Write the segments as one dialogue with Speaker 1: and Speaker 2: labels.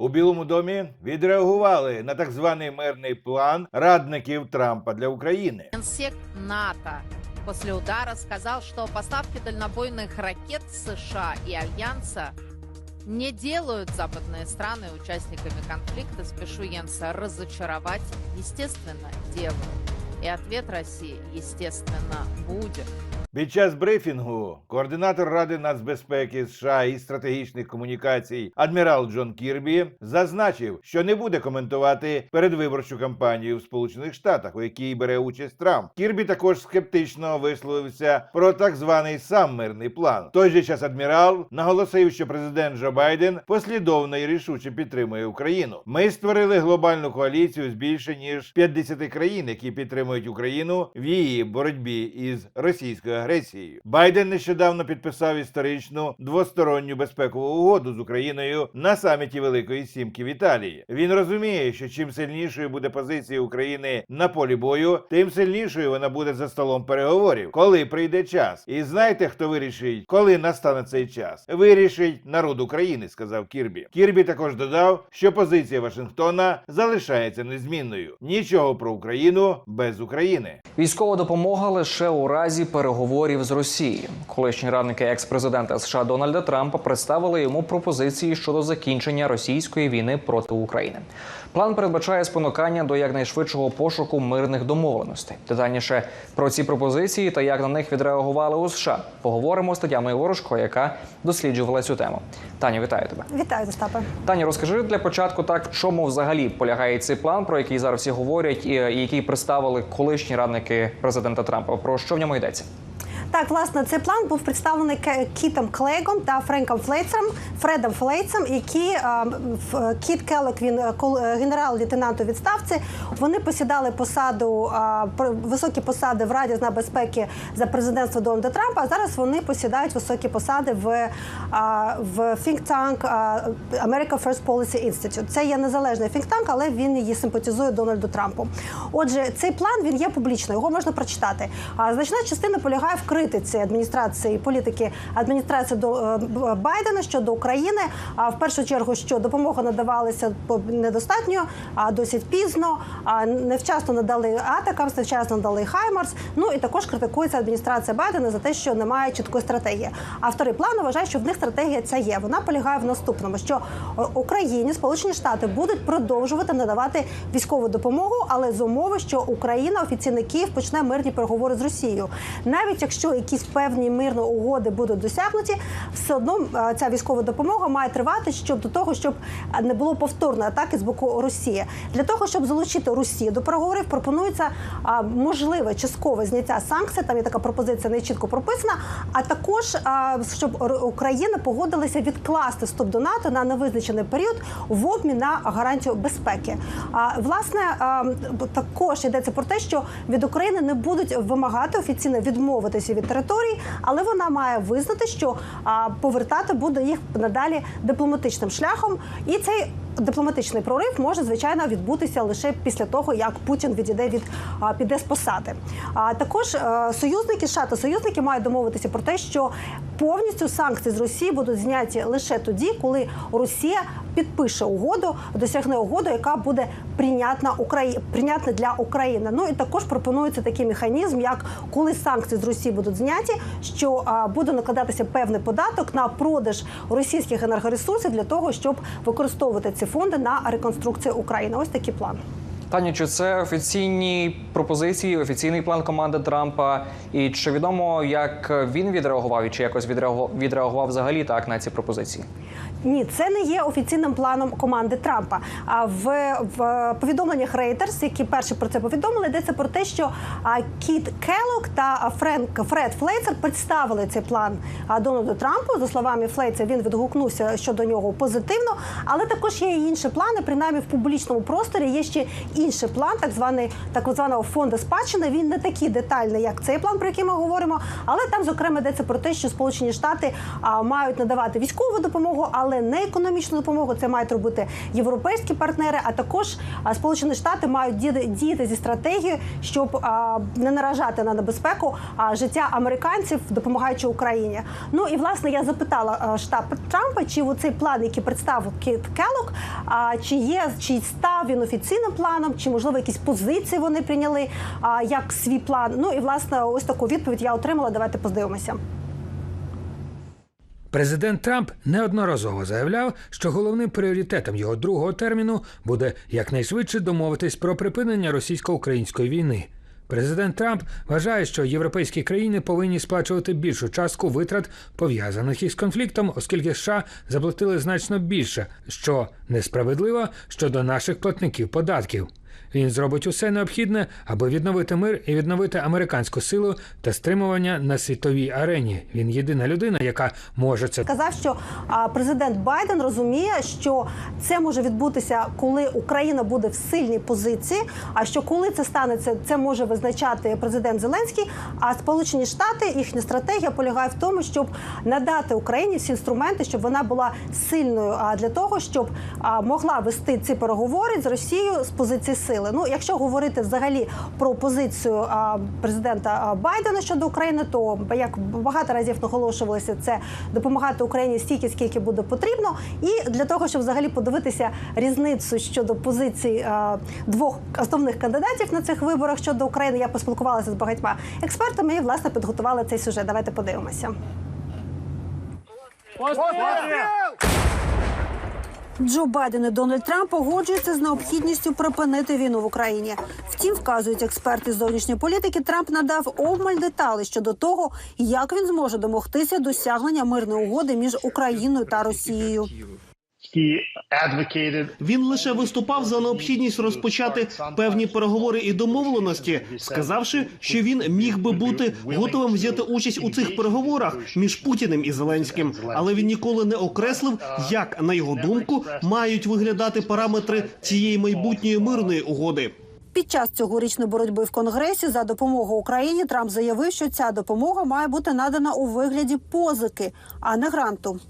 Speaker 1: У Білому домі відреагували на так званий мирний план радників Трампа для України.
Speaker 2: Генсек НАТО после удара сказал, что поставки дальнобойных ракет США и Альянса не делают западные страны участниками конфликта. Спешу Йенса разочаровать. Естественно, делают. И ответ России, естественно, будет.
Speaker 1: Під час брифінгу координатор Ради нацбезпеки США і стратегічних комунікацій адмірал Джон Кірбі зазначив, що не буде коментувати передвиборчу кампанію в Сполучених Штатах, у якій бере участь Трамп. Кірбі також скептично висловився про так званий сам мирний план. В той же час адмірал наголосив, що президент Джо Байден послідовно і рішуче підтримує Україну. Ми створили глобальну коаліцію з більше ніж 50 країн, які підтримують Україну в її боротьбі із російською. Байден нещодавно підписав історичну двосторонню безпекову угоду з Україною на саміті Великої Сімки в Італії. Він розуміє, що чим сильнішою буде позиція України на полі бою, тим сильнішою вона буде за столом переговорів, коли прийде час. І знаєте, хто вирішить, коли настане цей час? Вирішить народ України, сказав Кірбі. Кірбі також додав, що позиція Вашингтона залишається незмінною. Нічого про Україну без України.
Speaker 3: Військова допомога лише у разі переговорів з Росією. Колишні радники екс-президента США Дональда Трампа представили йому пропозиції щодо закінчення російської війни проти України. План передбачає спонукання до якнайшвидшого пошуку мирних домовленостей. Детальніше про ці пропозиції та як на них відреагували у США. Поговоримо з Тетяною Ворожко, яка досліджувала цю тему. Таня, вітаю тебе.
Speaker 4: Вітаю, Остапе.
Speaker 3: Таня, розкажи для початку так, в чому взагалі полягає цей план, про який зараз всі говорять, і і який представили колишні радники президента Трампа. Про що в ньому йдеться?
Speaker 4: Так, власне, цей план був представлений Кітом Клейгом та Френком Флейцем, Фредом Флейцем, які е, Кіт Келек, він е, е, генерал-лейтенант у відставці. Вони посідали посаду е, високі посади в Раді з набезпеки за президентства Дональда Трампа. А зараз вони посідають високі посади в, е, в think tank е, America First Policy Institute. Це є незалежний think tank, але він її симпатизує Дональду Трампу. Отже, цей план він є публічним, його можна прочитати. А значна частина полягає в критиці адміністрації політики адміністрації до е, Байдена щодо України. А в першу чергу, що допомога надавалася недостатньо, а досить пізно, а невчасно надали атакам, невчасно надали Хаймарс. Ну і також критикується адміністрація Байдена за те, що немає чіткої стратегії. Автори плану вважають, що в них стратегія ця є. Вона полягає в наступному: що е, Україні Сполучені Штати будуть продовжувати надавати військову допомогу, але з умови, що Україна офіційний Київ почне мирні переговори з Росією. Навіть якщо якісь певні мирні угоди будуть досягнуті, все одно е, ця військова допомога має тривати щоб до того, щоб е, не було повторної атаки з боку Росії. Для того щоб залучити Росію до переговорів, пропонується можливе часткове зняття санкцій. Там є така пропозиція не чітко прописана. А також щоб Україна погодилася відкласти вступ до НАТО на невизначений період в обмін на гарантію безпеки. А власне також йдеться про те, що від України не будуть вимагати офіційно відмовитися від території, але вона має визнати, що повертати буде їх надалі дипломатичним шляхом, і цей дипломатичний прорив може звичайно відбутися лише після того, як Путін відійде від піде з посади. А також е, союзники США та союзники мають домовитися про те, що повністю санкції з Росії будуть зняті лише тоді, коли Росія підпише угоду, досягне угоду, яка буде прийнятна Украї... прийнятна для України. Ну і також пропонується такий механізм, як коли санкції з Росії будуть зняті, що буде накладатися певний податок на продаж російських енергоресурсів для того, щоб використовувати ці фонди на реконструкцію України. Ось такий план.
Speaker 3: Таня, чи це офіційні пропозиції, офіційний план команди Трампа? І чи відомо, як він відреагував і чи якось відреагував, відреагував взагалі так на ці пропозиції?
Speaker 4: Ні, це не є офіційним планом команди Трампа. А в, в повідомленнях Reuters, які перші про це повідомили, йдеться про те, що Кіт Келлок та Френк Фред Флейцер представили цей план Дональду Трампу. За словами Флейця, він відгукнувся щодо нього позитивно. Але також є і інші плани. Принаймні в публічному просторі є ще інший план, так званий так званого фонду спадщини. Він не такий детальний, як цей план, про який ми говоримо. Але там, зокрема, йдеться про те, що Сполучені Штати мають надавати військову допомогу, але але не економічну допомогу. Це мають робити європейські партнери. А також Сполучені Штати мають діяти, зі стратегією, щоб не наражати на небезпеку життя американців, допомагаючи Україні. Ну і власне я запитала штаб Трампа, чи у цей план, який представив Кіт Келлок, а, чи є чи став він офіційним планом, чи можливо якісь позиції вони прийняли як свій план. Ну і власне ось таку відповідь я отримала. Давайте подивимося.
Speaker 5: Президент Трамп неодноразово заявляв, що головним пріоритетом його другого терміну буде якнайшвидше домовитись про припинення російсько-української війни. Президент Трамп вважає, що європейські країни повинні сплачувати більшу частку витрат пов'язаних із конфліктом, оскільки США заплатили значно більше, що несправедливо щодо наших платників податків. Він зробить усе необхідне, аби відновити мир і відновити американську силу та стримування на світовій арені. Він єдина людина, яка може це
Speaker 4: Сказав, що президент Байден розуміє, що це може відбутися, коли Україна буде в сильній позиції. А що коли це станеться, це може визначати президент Зеленський. А Сполучені Штати їхня стратегія полягає в тому, щоб надати Україні всі інструменти, щоб вона була сильною. А для того, щоб могла вести ці переговори з Росією з позиції сили. Ну, якщо говорити взагалі про позицію президента Байдена щодо України, то як багато разів наголошувалося, це допомагати Україні стільки, скільки буде потрібно, і для того, щоб взагалі подивитися різницю щодо позицій двох основних кандидатів на цих виборах щодо України, я поспілкувалася з багатьма експертами і власне підготувала цей сюжет. Давайте подивимося. Джо Байден і Дональд Трамп погоджуються з необхідністю припинити війну в Україні. Втім, вказують експерти зовнішньої політики, Трамп надав обмаль деталі щодо того, як він зможе домогтися досягнення мирної угоди між Україною та Росією.
Speaker 6: Він лише виступав за необхідність розпочати певні переговори і домовленості, сказавши, що він міг би бути готовим взяти участь у цих переговорах між Путіним і Зеленським, але він ніколи не окреслив, як на його думку мають виглядати параметри цієї майбутньої мирної угоди.
Speaker 4: Під час цьогорічної боротьби в Конгресі за допомогу Україні Трамп заявив, що ця допомога має бути надана у вигляді позики, а не гранту.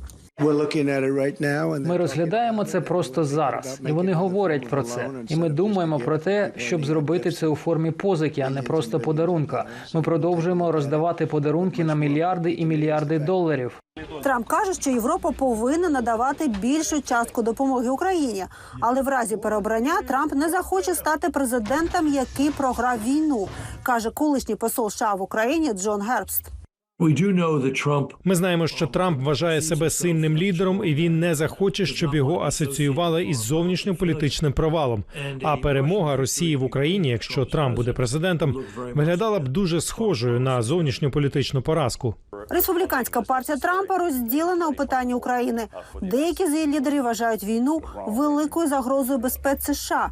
Speaker 7: Ми розглядаємо це просто зараз, і вони говорять про це. І ми думаємо про те, щоб зробити це у формі позики, а не просто подарунка. Ми продовжуємо роздавати подарунки на мільярди і мільярди доларів.
Speaker 4: Трамп каже, що Європа повинна надавати більшу частку допомоги Україні, але в разі переобрання Трамп не захоче стати президентом, який програв війну, каже колишній посол США в Україні Джон Гербст.
Speaker 8: Ми знаємо, що Трамп вважає себе сильним лідером, і він не захоче, щоб його асоціювали із зовнішньополітичним провалом. А перемога Росії в Україні, якщо Трамп буде президентом, виглядала б дуже схожою на зовнішньополітичну поразку.
Speaker 4: Республіканська партія Трампа розділена у питанні України. Деякі з її лідерів вважають війну великою загрозою безпеці США